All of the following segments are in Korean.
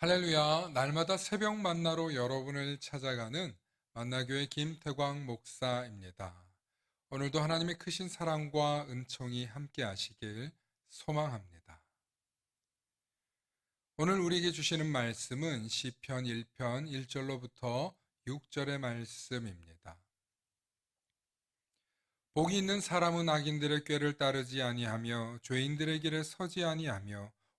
할렐루야, 날마다 새벽 만나로 여러분을 찾아가는 만나교회 김태광 목사입니다. 오늘도 하나님의 크신 사랑과 은총이 함께 하시길 소망합니다. 오늘 우리에게 주시는 말씀은 시편 1편 1절로부터 6절의 말씀입니다. 복이 있는 사람은 악인들의 꾀를 따르지 아니하며 죄인들의 길에 서지 아니하며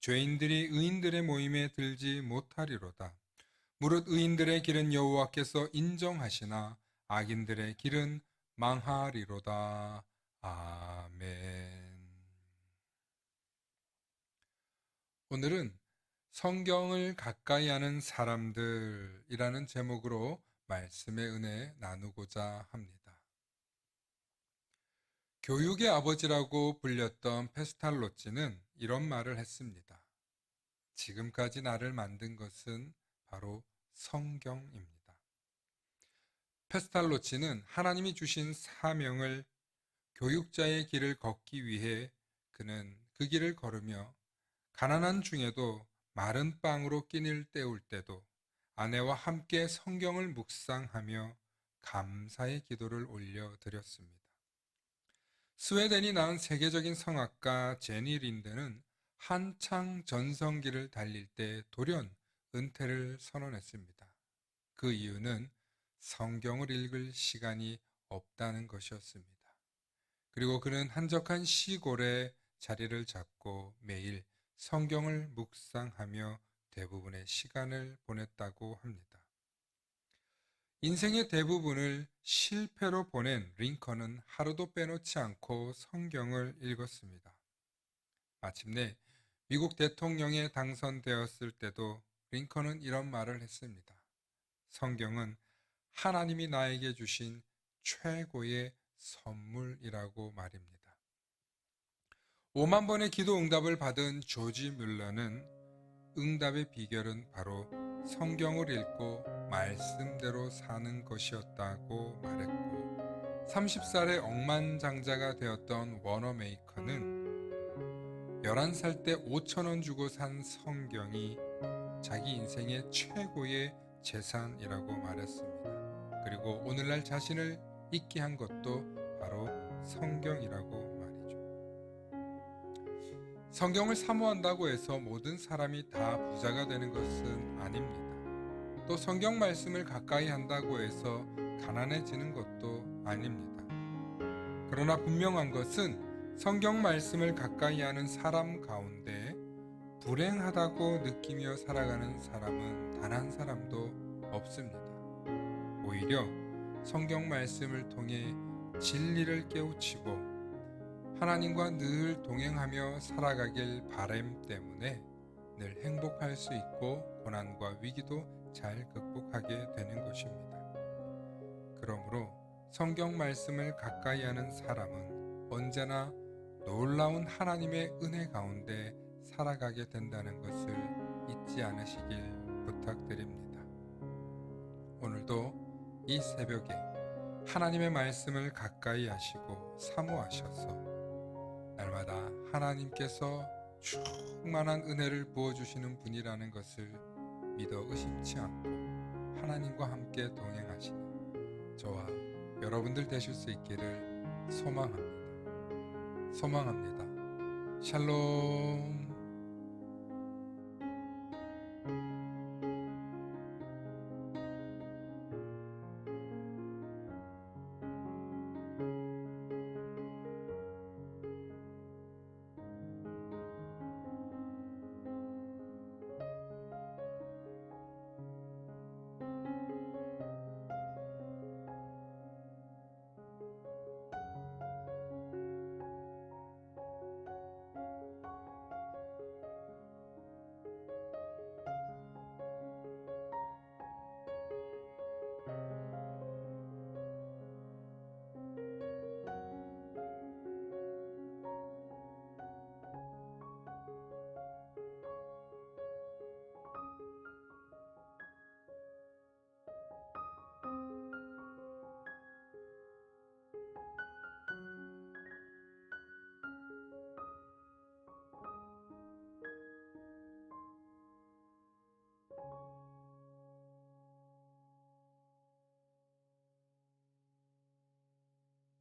죄인들이 의인들의 모임에 들지 못하리로다. 무릇 의인들의 길은 여호와께서 인정하시나 악인들의 길은 망하리로다. 아멘. 오늘은 성경을 가까이 하는 사람들이라는 제목으로 말씀의 은혜 나누고자 합니다. 교육의 아버지라고 불렸던 페스탈로치는 이런 말을 했습니다. 지금까지 나를 만든 것은 바로 성경입니다. 페스탈로치는 하나님이 주신 사명을 교육자의 길을 걷기 위해 그는 그 길을 걸으며 가난한 중에도 마른 빵으로 끼니를 때울 때도 아내와 함께 성경을 묵상하며 감사의 기도를 올려드렸습니다. 스웨덴이 낳은 세계적인 성악가 제니 린드는 한창 전성기를 달릴 때 돌연 은퇴를 선언했습니다. 그 이유는 성경을 읽을 시간이 없다는 것이었습니다. 그리고 그는 한적한 시골에 자리를 잡고 매일 성경을 묵상하며 대부분의 시간을 보냈다고 합니다. 인생의 대부분을 실패로 보낸 링컨은 하루도 빼놓지 않고 성경을 읽었습니다. 마침내 미국 대통령에 당선되었을 때도 링컨은 이런 말을 했습니다. 성경은 하나님이 나에게 주신 최고의 선물이라고 말입니다. 5만 번의 기도 응답을 받은 조지 뮬러는 응답의 비결은 바로 성경을 읽고 말씀대로 사는 것이었다고 말했고 30살의 억만장자가 되었던 워너메이커는 11살 때 5천원 주고 산 성경이 자기 인생의 최고의 재산이라고 말했습니다. 그리고 오늘날 자신을 있게 한 것도 바로 성경이라고. 성경을 사모한다고 해서 모든 사람이 다 부자가 되는 것은 아닙니다. 또 성경 말씀을 가까이 한다고 해서 가난해지는 것도 아닙니다. 그러나 분명한 것은 성경 말씀을 가까이 하는 사람 가운데 불행하다고 느끼며 살아가는 사람은 단 한 사람도 없습니다. 오히려 성경 말씀을 통해 진리를 깨우치고 하나님과 늘 동행하며 살아가길 바램 때문에 늘 행복할 수 있고 고난과 위기도 잘 극복하게 되는 것입니다. 그러므로 성경 말씀을 가까이 하는 사람은 언제나 놀라운 하나님의 은혜 가운데 살아가게 된다는 것을 잊지 않으시길 부탁드립니다. 오늘도 이 새벽에 하나님의 말씀을 가까이 하시고 사모하셔서 날마다 하나님께서 충만한 은혜를 부어주시는 분이라는 것을 믿어 의심치 않고 하나님과 함께 동행하시는 저와 여러분들 되실 수 있기를 소망합니다. 소망합니다. 샬롬